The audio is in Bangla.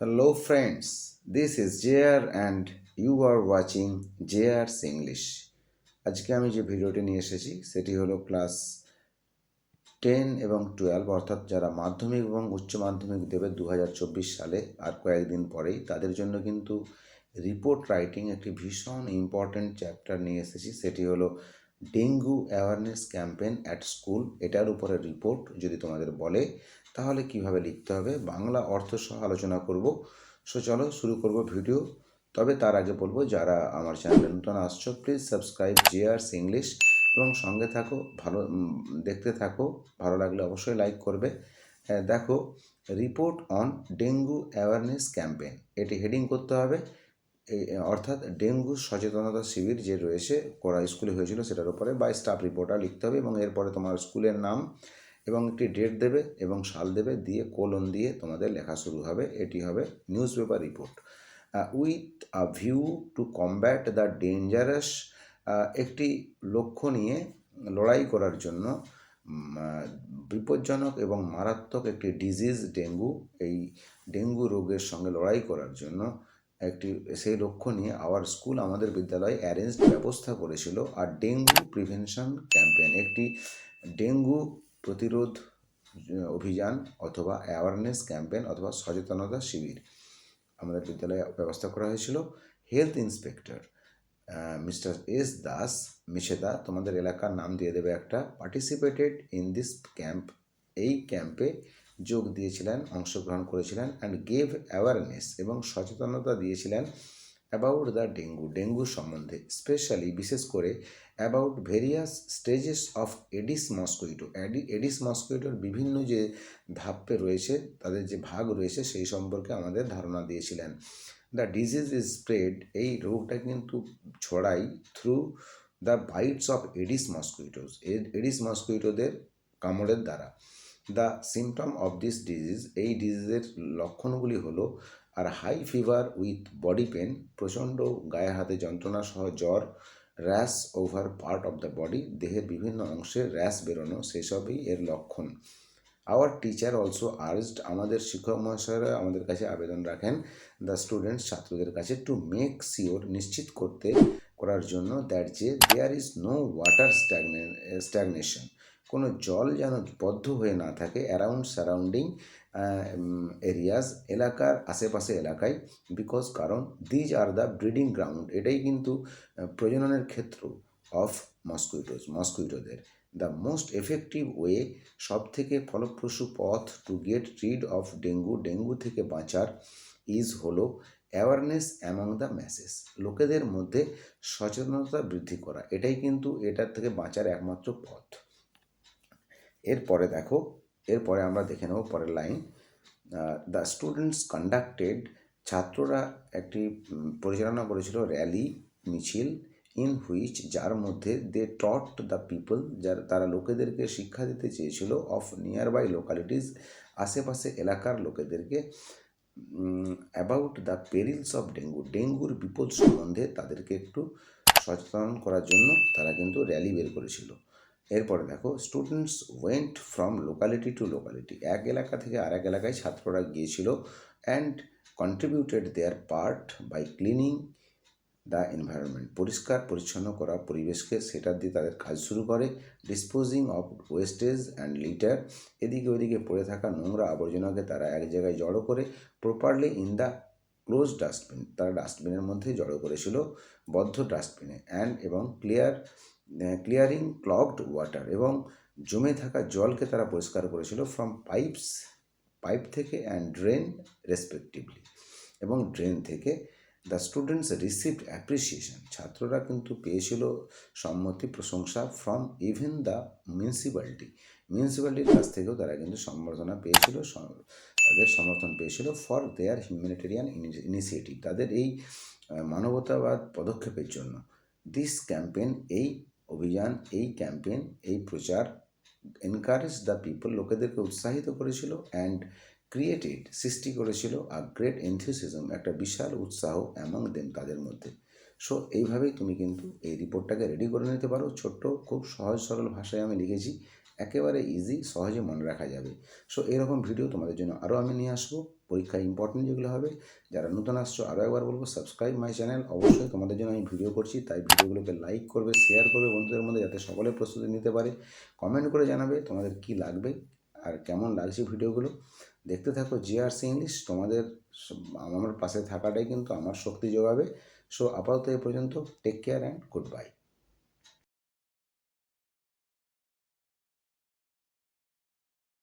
Hello, friends. This is JR and you are watching JR's English. আজকে আমি যে ভিডিওটি নিয়ে এসেছি সেটি হলো ক্লাস টেন এবং টুয়েলভ অর্থাৎ যারা মাধ্যমিক এবং উচ্চ মাধ্যমিক দেবে দু হাজার চব্বিশ সালে আর কয়েকদিন পরেই তাদের জন্য কিন্তু রিপোর্ট রাইটিং একটি ভীষণ ইম্পর্ট্যান্ট চ্যাপ্টার নিয়ে এসেছি সেটি হলো dengue awareness campaign at school এটার উপরে রিপোর্ট যদি তোমাদের বলে তাহলে কীভাবে লিখতে হবে? বাংলা অর্থ সহ আলোচনা করব। সো চলো শুরু করব ভিডিও। তবে তার আগে বলব যারা আমার চ্যানেলে নতুন আসছো প্লিজ সাবস্ক্রাইব জিয়ার্স ইংলিশ এবং সঙ্গে থাকো ভালো দেখতে থাকো ভালো লাগলে অবশ্যই লাইক করবে। হ্যাঁ, দেখো report on dengue awareness campaign এটি হেডিং করতে হবে। অর্থাৎ ডেঙ্গু সচেতনতা শিবির যে রয়েছে করা স্কুলে হয়েছিল সেটার উপরে বাই স্টাফ রিপোর্টার লিখতে হবে এবং এরপরে তোমার স্কুলের নাম এবং একটি ডেট দেবে এবং সাল দেবে দিয়ে কোলন দিয়ে তোমাদের লেখা শুরু হবে। এটি হবে newspaper report with a view to combat the dangerous একটি লক্ষ্য নিয়ে লড়াই করার জন্য বিপজ্জনক এবং মারাত্মক একটি ডিজিজ ডেঙ্গু, এই ডেঙ্গু রোগের সঙ্গে লড়াই করার জন্য একটি, সেই লক্ষ্য নিয়ে আওয়ার স্কুল আমাদের বিদ্যালয়ে অ্যারেঞ্জ ব্যবস্থা করেছিল আর ডেঙ্গু প্রিভেনশন ক্যাম্পেন একটি ডেঙ্গু প্রতিরোধ অভিযান অথবা অ্যাওয়ারনেস ক্যাম্পেন অথবা সচেতনতা শিবির আমাদের বিদ্যালয়ে ব্যবস্থা করা হয়েছিল। Health inspector mister S Das, মিশেদা, তোমাদের এলাকার নাম দিয়ে দেবে একটা পার্টিসিপেটেড ইন দিস ক্যাম্প এই ক্যাম্পে যোগ দিয়েছিলেন, অংশগ্রহণ করেছিলেন অ্যান্ড গেভ অ্যাওয়ারনেস এবং সচেতনতা দিয়েছিলেন অ্যাবাউট দ্য ডেঙ্গু ডেঙ্গু সম্বন্ধে স্পেশালি বিশেষ করে about various stages of Aedes mosquito Aedes মস্কুইটোর বিভিন্ন যে ধাপে রয়েছে, তাদের যে ভাগ রয়েছে, সেই সম্পর্কে আমাদের ধারণা দিয়েছিলেন। দ্য ডিজিজ ইজ স্প্রেড এই রোগটা কিন্তু ছড়াই through the bites of Aedes mosquitoes Aedes মস্কুইটোদের কামড়ের দ্বারা। The symptom of this disease এই ডিজিজের লক্ষণগুলি হলো are high fever with body pain প্রচণ্ড গায়ে হাতে যন্ত্রণা সহ জ্বর rash over part of the body দেহের বিভিন্ন অংশে র্যাশ বেরোনো, সেসবই এর লক্ষণ। আওয়ার টিচার অলসো আর্জড আমাদের শিক্ষক মহাশয়রা আমাদের কাছে আবেদন রাখেন দ্য স্টুডেন্টস ছাত্রদের কাছে টু মেক সিওর নিশ্চিত করতে করার জন্য দ্যাট যে there is no water stagna stagnation কোনো জল যেন বদ্ধ হয়ে না থাকে অ্যারাউন্ড সারাউন্ডিং এরিয়াস এলাকার আশেপাশে এলাকায় বিকজ কারণ these are the breeding ground এটাই কিন্তু প্রজননের ক্ষেত্র অফ মস্কুইটোস মস্কুইটোদের দ্য মোস্ট এফেক্টিভ ওয়ে সব থেকে ফলপ্রসূ পথ to get rid of dengue dengue থেকে বাঁচার ইজ হলো অ্যাওয়ারনেস অ্যামং দ্য ম্যাসেস লোকেদের মধ্যে সচেতনতা বৃদ্ধি করা। এটাই কিন্তু এটার থেকে বাঁচার একমাত্র পথ। এরপরে দেখো, এরপরে আমরা দেখে নেব পরের লাইন দ্য স্টুডেন্টস কন্ডাক্টেড ছাত্ররা একটি পরিচালনা করেছিল র্যালি মিছিল ইন হুইচ যার মধ্যে দে টট দ্য পিপল যার, তারা লোকেদেরকে শিক্ষা দিতে চেয়েছিল অফ নিয়ার বাই লোকালিটিস আশেপাশে এলাকার লোকেদেরকে about the perils of dengue ডেঙ্গুর বিপদ সম্বন্ধে তাদেরকে একটু সচেতন করার জন্য তারা কিন্তু র্যালি বের করেছিল। এরপরে দেখো students went from locality to locality এক এলাকা থেকে আরেক এলাকায় ছাত্ররা গিয়েছিল and contributed their part by cleaning the environment পরিষ্কার, পরিচ্ছন্ন করা পরিবেশকে সেটা দিয়ে তাদের কাজ শুরু করে disposing of wastage and litter এদিকে ওদিকে পড়ে থাকা নোংরা আবর্জনাকে তারা এক জায়গায় জড়ো করে properly in the close dustbin তারা ডাস্টবিনের মধ্যে জড়ো করেছিল, বদ্ধ ডাস্টবিনে অ্যান্ড এবং ক্লিয়ার ক্লিয়ারিং ক্লগড ওয়াটার এবং জমে থাকা জলকে তারা পরিষ্কার করেছিল ফ্রম পাইপস পাইপ থেকে অ্যান্ড ড্রেন রেসপেক্টিভলি এবং ড্রেন থেকে দ্য স্টুডেন্টস রিসিভড অ্যাপ্রিসিয়েশন ছাত্ররা কিন্তু পেয়েছিল সম্মতি, প্রশংসা ফ্রম ইভেন দ্য মিউনিসিপ্যালিটি মিউনিসিপ্যালিটির কাছ থেকেও তারা কিন্তু সম্বর্ধনা পেয়েছিল তাদের সমর্থন পেয়েছিল ফর দেয়ার হিউম্যানিটেরিয়ান ইনিশিয়েটিভ তাদের এই মানবতাবাদ পদক্ষেপের জন্য। দিস ক্যাম্পেইন এই অভিযান, এই ক্যাম্পেইন, এই প্রচার এনকারেজ দ্য পিপল লোকেদেরকে উৎসাহিত করেছিল অ্যান্ড ক্রিয়েটেড সৃষ্টি করেছিল আ গ্রেট এনথিউসিজম একটা বিশাল উৎসাহ অ্যামং দেন তাদের মধ্যে। সো এইভাবেই তুমি কিন্তু এই রিপোর্টটাকে রেডি করে নিতে পারো। ছোট্ট, খুব সহজ সরল ভাষায় আমি লিখেছি। একেবারে ইজি সহজে মনে রাখা যাবে। সো এরকম ভিডিও তোমাদের জন্য আরও আমি নিয়ে আসব। পরীক্ষা ইম্পর্টেন্ট যেগুলো হবে। যারা নতুন আসছো আরও একবার বলব সাবস্ক্রাইব মাই চ্যানেল অবশ্যই তোমাদের জন্য আমি ভিডিও করছি। তাই ভিডিওগুলোকে লাইক করবে শেয়ার করবে বন্ধুদের মধ্যে যাতে সকলে প্রস্তুতি নিতে পারে। কমেন্ট করে জানাবে তোমাদের কি লাগবে আর কেমন লাগছে ভিডিওগুলো দেখতে থাকো জিআরসি ইংলিশ তোমাদের আমার পাশে থাকাটাই কিন্তু আমার শক্তি যোগাবে। সো আপাতত এ পর্যন্ত take care and good bye